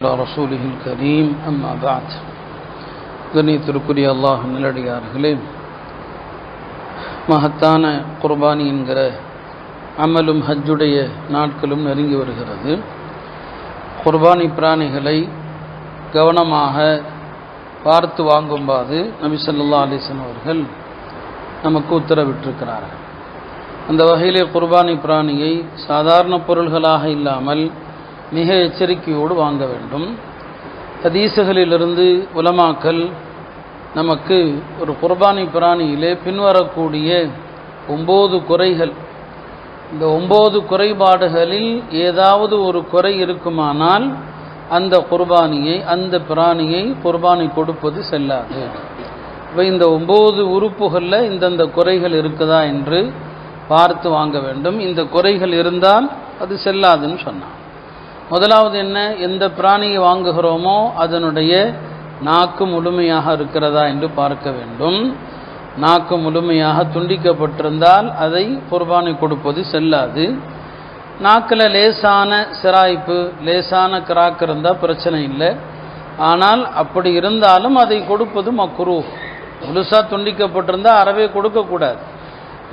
ரசூலிஹில் கரீம் அம்மா பாத் கண்ணியத்திற்குரிய அல்லாஹ் நிலடியார்களே மகத்தான குர்பானி என்கிற அமலும் ஹஜ்ஜுடைய நாட்களும் நெருங்கி வருகிறது. குர்பானி பிராணிகளை கவனமாக பார்த்து வாங்கும்போது நபி சொல்லா அலிசன் அவர்கள் நமக்கு உத்தரவிட்டிருக்கிறார்கள். அந்த வகையிலே குர்பானி பிராணியை சாதாரண பொருள்களாக இல்லாமல் மிக எச்சரிக்கையோடு வாங்க வேண்டும். ஹதீசுகளிலிருந்து உலமாக்கல் நமக்கு ஒரு குர்பானி பிராணியிலே பின்வரக்கூடிய ஒம்பது குறைகள். இந்த ஒம்பது குறைபாடுகளில் ஏதாவது ஒரு குறை இருக்குமானால் அந்த குர்பானியை அந்த பிராணியை குர்பானி கொடுப்பது செல்லாது. இப்போ இந்த ஒம்பது உறுப்புகளில் இந்தந்த குறைகள் இருக்குதா என்று பார்த்து வாங்க வேண்டும். இந்த குறைகள் இருந்தால் அது செல்லாதுன்னு சொன்னான். முதலாவது என்ன? எந்த பிராணியை வாங்குகிறோமோ அதனுடைய நாக்கு முழுமையாக இருக்கிறதா என்று பார்க்க வேண்டும். நாக்கு முழுமையாக துண்டிக்கப்பட்டிருந்தால் அதை குர்பானை கொடுப்பது செல்லாது. நாக்கில் லேசான சிராய்ப்பு லேசான கிராக் இருந்தால் பிரச்சனை இல்லை. ஆனால் அப்படி இருந்தாலும் அதை கொடுப்பது மக்குரு முழுசாக துண்டிக்கப்பட்டிருந்தால் அறவே கொடுக்கக்கூடாது.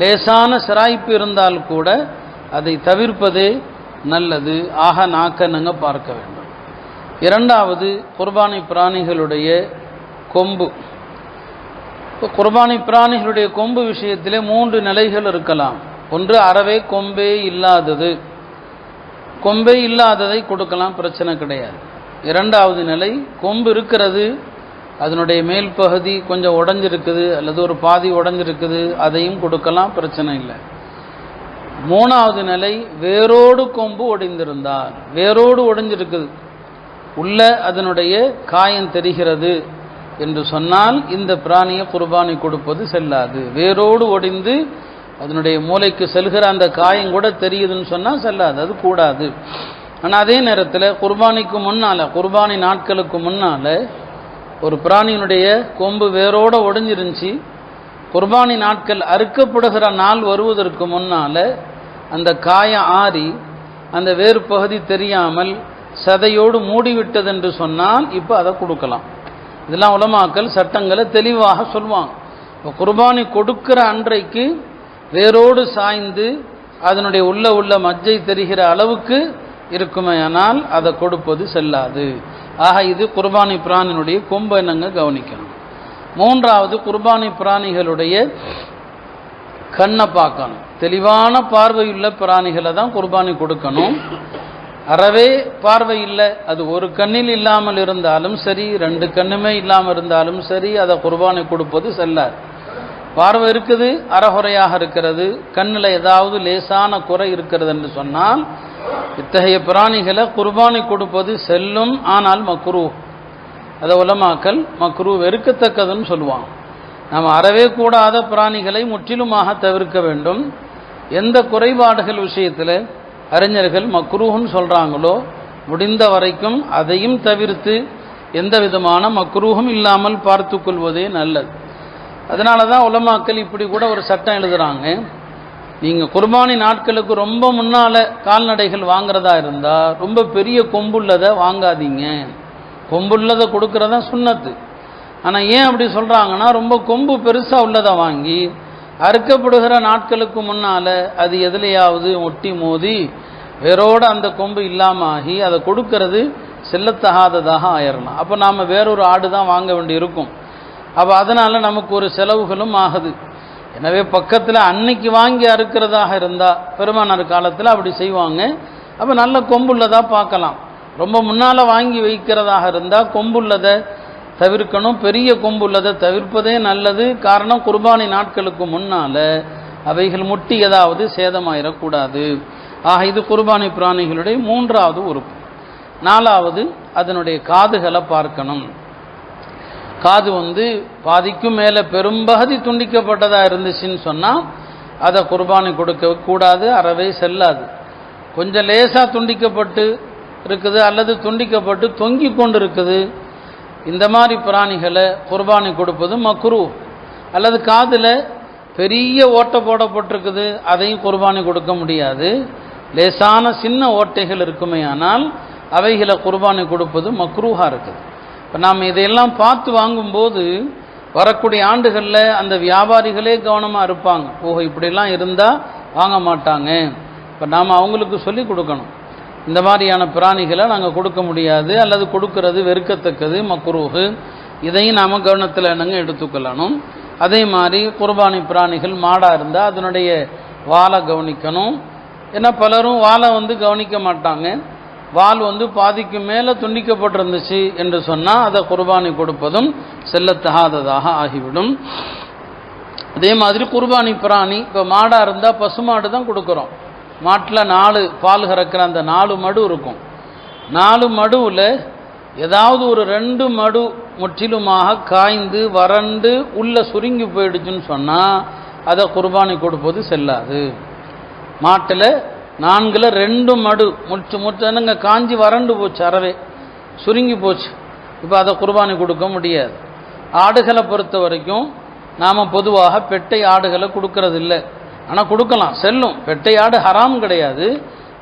லேசான சிராய்ப்பு இருந்தால் கூட அதை தவிர்ப்பதே நல்லது ஆக நாக்கனங்க பார்க்க வேண்டும். இரண்டாவது குர்பானி பிராணிகளுடைய கொம்பு. இப்போ குர்பானி பிராணிகளுடைய கொம்பு விஷயத்திலே மூன்று நிலைகள் இருக்கலாம். ஒன்று அறவே கொம்பே இல்லாதது. கொம்பே இல்லாததை கொடுக்கலாம் பிரச்சனை கிடையாது. இரண்டாவது நிலை கொம்பு இருக்கிறது அதனுடைய மேல் பகுதி கொஞ்சம் உடஞ்சிருக்குது அல்லது ஒரு பாதி உடஞ்சிருக்குது அதையும் கொடுக்கலாம் பிரச்சனை இல்லை. மூணாவது நிலை வேரோடு கொம்பு ஒடிந்திருந்தார். வேரோடு ஒடிஞ்சிருக்குது. உள்ள அதனுடைய காயம் தெரிகிறது என்று சொன்னால் இந்த பிராணியை குர்பானி கொடுப்பது செல்லாது. வேரோடு ஒடிந்து அதனுடைய மூளைக்கு செல்கிற அந்த காயம் கூட தெரியுதுன்னு சொன்னால் செல்லாது. அது கூடாது. ஆனால் அதே நேரத்தில் குர்பானிக்கு முன்னால் குர்பானி நாட்களுக்கு முன்னால் ஒரு பிராணியினுடைய கொம்பு வேரோடு ஒடிஞ்சிருந்துச்சு. குர்பானி நாட்கள் அறுக்கப்படுகிற நாள் வருவதற்கு முன்னால் அந்த காயம் ஆறி அந்த வேறு பகுதி தெரியாமல் சதையோடு மூடிவிட்டது என்று சொன்னால் இப்போ அதை கொடுக்கலாம். இதெல்லாம் உலமாக்கல் சட்டங்களை தெளிவாக சொல்லுவாங்க இப்போ குர்பானி கொடுக்கிற அன்றைக்கு வேரோடு சாய்ந்து அதனுடைய உள்ள உள்ள மஜ்ஜை தெரிகிற அளவுக்கு இருக்குமேயானால் அதை கொடுப்பது செல்லாது. ஆக இது குர்பானி பிராணினுடைய கொம்பை நாங்கள் கவனிக்கணும். மூன்றாவது குர்பானி பிராணிகளுடைய கண்ணை பார்க்கணும். தெளிவான பார்வையுள்ள பிராணிகளை தான் குர்பானி கொடுக்கணும். அறவே பார்வை இல்லை. அது ஒரு கண்ணில் இல்லாமல் இருந்தாலும் சரி ரெண்டு கண்ணுமே இல்லாமல் இருந்தாலும் சரி அதை குர்பானை கொடுப்பது செல்லாது. பார்வை இருக்குது அறகுறையாக இருக்கிறது. கண்ணில் ஏதாவது லேசான குறை இருக்கிறது என்று சொன்னால் இத்தகைய பிராணிகளை குர்பானை கொடுப்பது செல்லும் ஆனால் மக்ரூ. அதை உலமாக்கல் மக்ரூ வெறுக்கத்தக்கதுன்னு சொல்லுவாங்க. நாம் அறவே கூடாத பிராணிகளை முற்றிலுமாக தவிர்க்க வேண்டும். எந்த குறைபாடுகள் விஷயத்தில் அறிஞர்கள் மக்ரூஹுன்னு சொல்கிறாங்களோ முடிந்த வரைக்கும் அதையும் தவிர்த்து எந்த விதமான மக்ரூஹும் இல்லாமல் பார்த்து கொள்வதே நல்லது. அதனால தான் உலமாக்கள் இப்படி கூட ஒரு சட்டம் எழுதுகிறாங்க நீங்கள் குர்பானி நாட்களுக்கு ரொம்ப முன்னால் கால்நடைகள் வாங்குறதா இருந்தால் ரொம்ப பெரிய கொம்புள்ளதை வாங்காதீங்க. கொம்புள்ளதை கொடுக்குறதா சுண்ணத்து. ஆனால் ஏன் அப்படி சொல்கிறாங்கன்னா ரொம்ப கொம்பு பெருசாக உள்ளதை வாங்கி அறுக்கப்படுகிற நாட்களுக்கு முன்னால் அது எதுலையாவது ஒட்டி மோதி வேரோடு அந்த கொம்பு இல்லாமல் ஆகி அதை கொடுக்கறது செல்லத்தகாததாக ஆயிடலாம் அப்போ நாம் வேறொரு ஆடு தான் வாங்க வேண்டி இருக்கும் அப்போ அதனால் நமக்கு ஒரு செலவுகளும் ஆகுது. எனவே பக்கத்தில் அன்னைக்கு வாங்கி அறுக்கிறதாக இருந்தால் பெருமானார் காலத்தில் அப்படி செய்வாங்க. அப்போ நல்ல கொம்புள்ளதாக பார்க்கலாம். ரொம்ப முன்னால் வாங்கி வைக்கிறதாக இருந்தால் கொம்புள்ளதை தவிர்க்கணும். பெரிய கொம்பு உள்ளதை தவிர்ப்பதே நல்லது. காரணம் குர்பானி நாட்களுக்கு முன்னால் அவைகள் முட்டி ஏதாவது சேதமாயிடக்கூடாது ஆக இது குர்பானி பிராணிகளுடைய மூன்றாவது உறுப்பு. நாலாவது அதனுடைய காதுகளை பார்க்கணும். காது வந்து பாதிக்கும் மேலே பெரும்பகுதி துண்டிக்கப்பட்டதாக இருந்துச்சுன்னு சொன்னால் அதை குர்பானி கொடுக்க கூடாது அறவே செல்லாது. கொஞ்சம் லேசாக துண்டிக்கப்பட்டு இருக்குது அல்லது துண்டிக்கப்பட்டு தொங்கி கொண்டு இருக்குது இந்த மாதிரி பிராணிகளை குர்பானி கொடுப்பது மக்ரூ. அல்லது காதில் பெரிய ஓட்டை போடப்பட்டிருக்குது அதையும் குர்பானி கொடுக்க முடியாது. லேசான சின்ன ஓட்டைகள் இருக்குமே ஆனால் அவைகளை குர்பானி கொடுப்பது மக்ரூஹாக இருக்குது. இப்போ நாம் இதையெல்லாம் பார்த்து வாங்கும்போது வரக்கூடிய ஆண்டுகளில் அந்த வியாபாரிகளே கவனமாக இருப்பாங்க. ஓஹோ இப்படிலாம் இருந்தால் வாங்க மாட்டாங்க. இப்போ நாம் அவங்களுக்கு சொல்லி கொடுக்கணும். இந்த மாதிரியான பிராணிகளை நாங்கள் கொடுக்க முடியாது அல்லது கொடுக்கறது வெறுக்கத்தக்கது மக்குருகு இதையும் நாம் கவனத்தில் என்னங்க எடுத்துக்கொள்ளணும். அதே மாதிரி குர்பானி பிராணிகள் மாடாக இருந்தால் அதனுடைய வாலை கவனிக்கணும். ஏன்னா பலரும் வாலை வந்து கவனிக்க மாட்டாங்க. வால் வந்து பாதிக்கு மேலே துண்டிக்கப்பட்டிருந்துச்சு என்று சொன்னால் அதை குர்பானி கொடுப்பதும் செல்லத்தகாததாக ஆகிவிடும். அதே மாதிரி குர்பானி பிராணி இப்போ மாடாக இருந்தால் பசுமாடு தான் கொடுக்குறோம். மாட்டில் நாலு பால் கறக்கிற அந்த நாலு மடு இருக்கும். நாலு மடுவில் ஏதாவது ஒரு ரெண்டு மடு முற்றிலுமாக காய்ந்து வறண்டு உள்ளே சுருங்கி போயிடுச்சுன்னு சொன்னால் அதை குர்பானி கொடுப்பது செல்லாது. மாட்டில் நான்கில் ரெண்டு மடு முற்று முற்றுங்க காஞ்சி வறண்டு போச்சு அறவே. சுருங்கி போச்சு. இப்போ அதை குர்பானி கொடுக்க முடியாது. ஆடுகளை பொறுத்த வரைக்கும் நாம் பொதுவாக பெட்டை ஆடுகளை கொடுக்கறதில்லை. ஆனால் கொடுக்கலாம். செல்லும். பெட்டை ஆடு ஹராம் கிடையாது.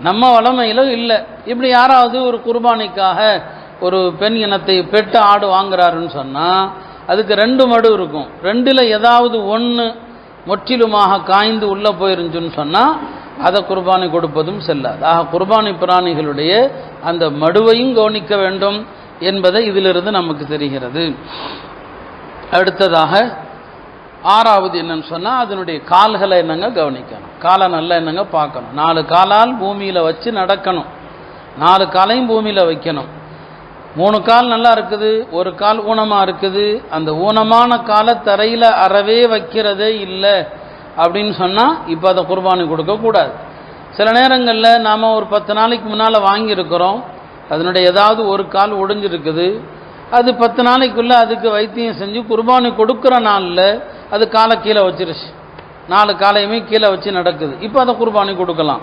நம்ம வளமையில் இல்லை. இப்படி யாராவது ஒரு குர்பானிக்காக ஒரு பெண் இனத்தை பெட்ட ஆடு வாங்குறாருன்னு சொன்னால் அதுக்கு ரெண்டு மடு இருக்கும். ரெண்டில் ஏதாவது ஒன்று முற்றிலுமாக காய்ந்து உள்ளே போயிருந்துச்சுன்னு சொன்னால் அதை குர்பானி கொடுப்பதும் செல்லாது. ஆக குர்பானி பிராணிகளுடைய அந்த மடுவையும் கவனிக்க வேண்டும் என்பதை இதிலிருந்து நமக்கு தெரிகிறது. அடுத்ததாக ஆறாவது என்னன்னு சொன்னால் அதனுடைய கால்களை என்னங்க கவனிக்கணும். காலை நல்லா என்னங்க பார்க்கணும். நாலு காலால் பூமியில் வச்சு நடக்கணும். நாலு காலையும் பூமியில் வைக்கணும். மூணு கால் நல்லா இருக்குது. ஒரு கால் ஊனமாக இருக்குது. அந்த ஊனமான காலை தரையில் அறவே வைக்கிறதே இல்லை அப்படின்னு சொன்னால் இப்போ அதை குர்பானி கொடுக்கக்கூடாது சில நேரங்களில் நாம் ஒரு பத்து நாளைக்கு முன்னால் வாங்கியிருக்கிறோம். அதனுடைய ஏதாவது ஒரு கால் ஒடிஞ்சிருக்குது. அது பத்து நாளைக்குள்ளே அதுக்கு வைத்தியம் செஞ்சு குர்பானி கொடுக்குற நாளில் அது காலை கீழே வச்சிருச்சு. நாலு காலையுமே கீழே வச்சு நடக்குது. இப்போ அதை குர்பானி கொடுக்கலாம்.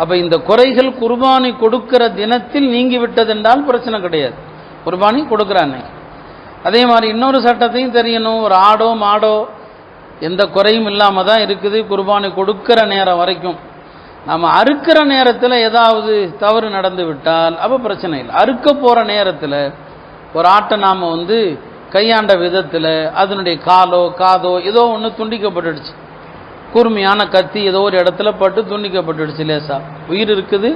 அப்போ இந்த குறைகள் குர்பானி கொடுக்கிற தினத்தில் நீங்கி விட்டதென்றால் பிரச்சனை கிடையாது. குர்பானி கொடுக்குற அதே மாதிரி இன்னொரு சட்டத்தையும் தெரியணும். ஒரு ஆடோ மாடோ எந்த குறையும் இல்லாமல் தான் இருக்குது. குர்பானி கொடுக்கிற நேரம் வரைக்கும். நம்ம அறுக்கிற நேரத்தில் ஏதாவது தவறு நடந்து விட்டால் அப்போ பிரச்சனை இல்லை. அறுக்க போகிற நேரத்தில் ஒரு ஆட்டை நாம் வந்து கையாண்ட விதத்தில் அதனுடைய காலோ காதோ ஏதோ ஒன்று துண்டிக்கப்பட்டுடுச்சு. கூர்மையான கத்தி ஏதோ ஒரு இடத்துல பட்டு துண்டிக்கப்பட்டுடுச்சு லேசா. உயிர் இருக்குது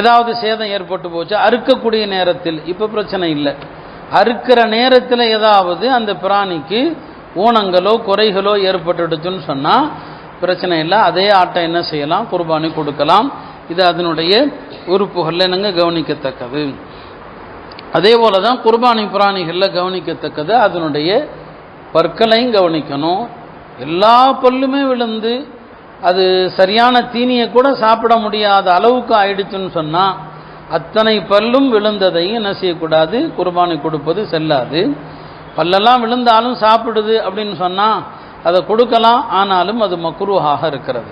ஏதாவது சேதம் ஏற்பட்டு போச்சு அறுக்கக்கூடிய நேரத்தில் இப்போ பிரச்சனை இல்லை. அறுக்கிற நேரத்தில் ஏதாவது அந்த பிராணிக்கு ஊனங்களோ குறைகளோ ஏற்பட்டுடுச்சுன்னு சொன்னால் பிரச்சனை இல்லை அதே ஆட்டை என்ன செய்யலாம் குர்பானி கொடுக்கலாம். இது அதனுடைய உறுப்புகளில் நாங்கள் கவனிக்கத்தக்கது? அதே போல தான் குர்பானி பிராணிகளில் கவனிக்கத்தக்கது அதனுடைய பற்களையும் கவனிக்கணும். எல்லா பல்லுமே விழுந்து அது சரியான தீனியை கூட சாப்பிட முடியாத அளவுக்கு ஆயிடுச்சுன்னு சொன்னால் அத்தனை பல்லும் விழுந்ததையும் என்ன செய்யக்கூடாது? குர்பானி கொடுப்பது செல்லாது. பல்லெல்லாம் விழுந்தாலும் சாப்பிடுது அப்படின்னு சொன்னால் அதை கொடுக்கலாம். ஆனாலும் அது மக்குருவாக இருக்கிறது.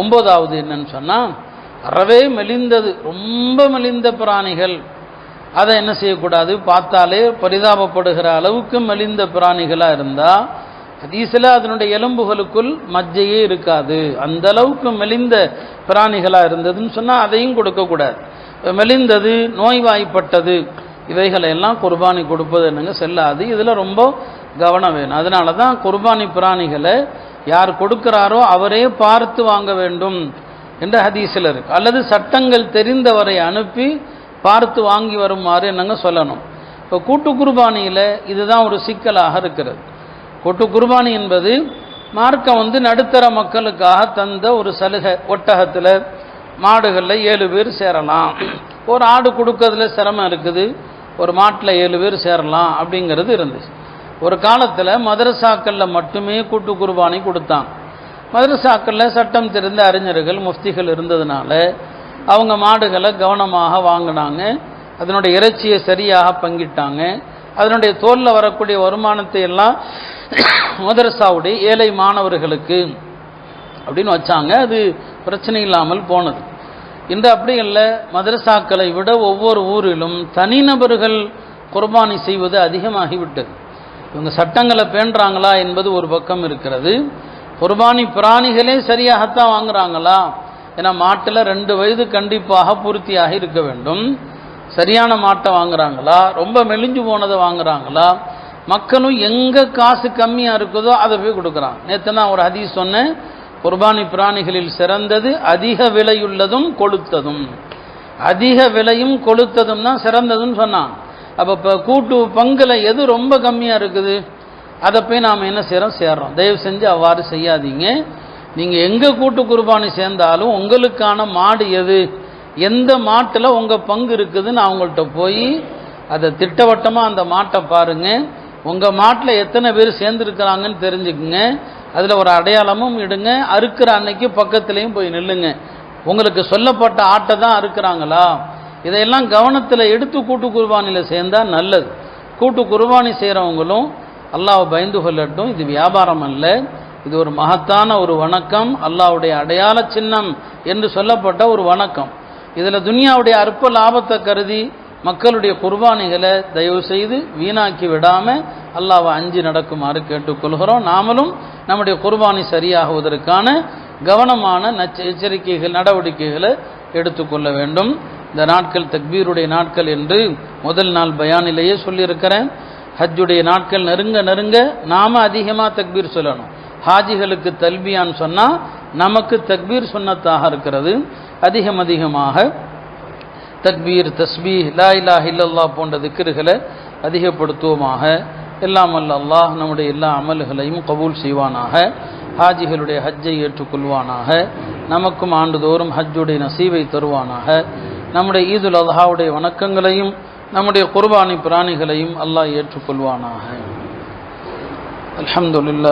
ஒன்பதாவது என்னன்னு சொன்னால் அறவே மெலிந்தது. ரொம்ப மெலிந்த பிராணிகள். அதை என்ன செய்யக்கூடாது? பார்த்தாலே பரிதாபப்படுகிற அளவுக்கு மெலிந்த பிராணிகளாக இருந்தால் ஹதீஸில் அதனுடைய எலும்புகளுக்குள் மஜ்ஜையே இருக்காது. அந்த அளவுக்கு மெலிந்த பிராணிகளாக இருந்ததுன்னு சொன்னால் அதையும் கொடுக்கக்கூடாது மெலிந்தது நோய்வாய்ப்பட்டது இவைகளை எல்லாம் குர்பானி கொடுப்பது என்னங்க செல்லாது. இதில் ரொம்ப கவனம் வேணும். அதனால தான் குர்பானி பிராணிகளை யார் கொடுக்கிறாரோ அவரே பார்த்து வாங்க வேண்டும் என்ற ஹதீஸில் இருக்கு. அல்லது சட்டங்கள் தெரிந்தவரை அனுப்பி பார்த்து வாங்கி வருமாறு நாங்கள் சொல்லணும்? இப்போ கூட்டு குர்பானியில் இதுதான் ஒரு சிக்கலாக இருக்கிறது. கூட்டு குர்பானி என்பது மார்க்கம் வந்து நடுத்தர மக்களுக்காக தந்த ஒரு சலுகை. ஒட்டகத்தில் மாடுகளில் ஏழு பேர் சேரலாம். ஒரு ஆடு கொடுக்கறதுல சிரமம் இருக்குது. ஒரு மாட்டில் ஏழு பேர் சேரலாம் அப்படிங்கிறது இருந்துச்சு. ஒரு காலத்தில் மதரசாக்களில் மட்டுமே கூட்டு குர்பானி கொடுத்தாங்க. மதரசாக்களில் சட்டம் தெரிந்த அறிஞர்கள் முஃப்திகள் இருந்ததுனால அவங்க மாடுகளை கவனமாக வாங்கினாங்க. அதனுடைய இறைச்சியை சரியாக பங்கிட்டாங்க. அதனுடைய தோலில் வரக்கூடிய வருமானத்தை எல்லாம் மதரசாவுடைய ஏழை மாணவர்களுக்கு அப்படின்னு வச்சாங்க. அது பிரச்சனை இல்லாமல் போனது. இன்று அப்படி இல்லை மதரசாக்களை விட ஒவ்வொரு ஊரிலும் தனிநபர்கள் குர்பானி செய்வது அதிகமாகிவிட்டது. இவங்க சட்டங்களை பேண்டுறாங்களா என்பது ஒரு பக்கம் இருக்கிறது. குர்பானி பிராணிகளே சரியாகத்தான் வாங்குறாங்களா? ஏன்னா மாட்டில் ரெண்டு வயது கண்டிப்பாக பூர்த்தியாக இருக்க வேண்டும். சரியான மாட்டை வாங்குறாங்களா? ரொம்ப மெலிஞ்சு போனதை வாங்குறாங்களா? மக்களும் எங்கே காசு கம்மியாக இருக்குதோ அதை போய் கொடுக்குறான். நேற்று நான் ஒரு ஹதீஸ் சொன்னேன். குர்பானி பிராணிகளில் சிறந்தது அதிக விலையுள்ளதும் கொளுத்ததும். அதிக விலையும் கொளுத்ததும் தான் சிறந்ததுன்னு சொன்னான். அப்போ இப்போ கூட்டு பங்கில் எது ரொம்ப கம்மியாக இருக்குது? அதை போய் நாம் என்ன செய்கிறோம் சேர்றோம். தயவு செஞ்சு அவ்வாறு செய்யாதீங்க. நீங்கள் எங்கே கூட்டு குர்பானி சேர்ந்தாலும் உங்களுக்கான மாடு எது? எந்த மாட்டில் உங்கள் பங்கு இருக்குதுன்னு அவங்கள்ட்ட போய் அதை திட்டவட்டமாக அந்த மாட்டை பாருங்கள் உங்கள் மாட்டில் எத்தனை பேர் சேர்ந்துருக்கிறாங்கன்னு தெரிஞ்சுக்குங்க. அதில் ஒரு அடையாளமும் இடுங்க. அறுக்கிற அன்னைக்கு பக்கத்துலேயும் போய் நில்லுங்க. உங்களுக்கு சொல்லப்பட்ட ஆட்டை தான் அறுக்கிறாங்களா? இதையெல்லாம் கவனத்தில் எடுத்து கூட்டு குர்பானியில் சேர்ந்தால் நல்லது. கூட்டு குர்பானி செய்கிறவங்களும் அல்லாவை பயந்து கொள்ளட்டும். இது வியாபாரம் அல்ல. இது ஒரு மகத்தான ஒரு வணக்கம் அல்லாஹ்வுடைய அடையாள சின்னம் என்று சொல்லப்பட்ட ஒரு வணக்கம். இதில் துனியாவுடைய அற்ப லாபத்தை கருதி மக்களுடைய குர்பானிகளை தயவு செய்து வீணாக்கி விடாமல் அல்லாவை அஞ்சு நடக்குமாறு கேட்டுக்கொள்கிறோம். நாமளும் நம்முடைய குர்பானி சரியாகுவதற்கான கவனமான நச்ச எச்சரிக்கைகள் நடவடிக்கைகளை எடுத்துக்கொள்ள வேண்டும். இந்த நாட்கள் தக்பீருடைய நாட்கள் என்று முதல் நாள் பயானிலேயே சொல்லியிருக்கிறேன். ஹஜ்ஜுடைய நாட்கள் நெருங்க நெருங்க நாம அதிகமாக தக்பீர் சொல்லணும். ஹாஜிகளுக்கு தல்பியான்னு சொன்னால் நமக்கு தக்பீர் சொன்னதாக இருக்கிறது. அதிகம் அதிகமாக தக்பீர் தஸ்பீ லா இலா இல்லல்லா போன்ற திக்ருகளை அதிகப்படுத்துவோமாக. எல்லாம் அல்ல அல்லாஹ் நம்முடைய எல்லா அமல்களையும் கபூல் செய்வானாக. ஹாஜிகளுடைய ஹஜ்ஜை ஏற்றுக்கொள்வானாக. நமக்கும் ஆண்டுதோறும் ஹஜ்ஜுடைய நசீவை தருவானாக. நம்முடைய ஈதுல் அல்ஹாவுடைய வணக்கங்களையும் நம்முடைய குர்பானி பிராணிகளையும் அல்லாஹ் ஏற்றுக்கொள்வானாக. அல்ஹம்துலில்லாஹ்.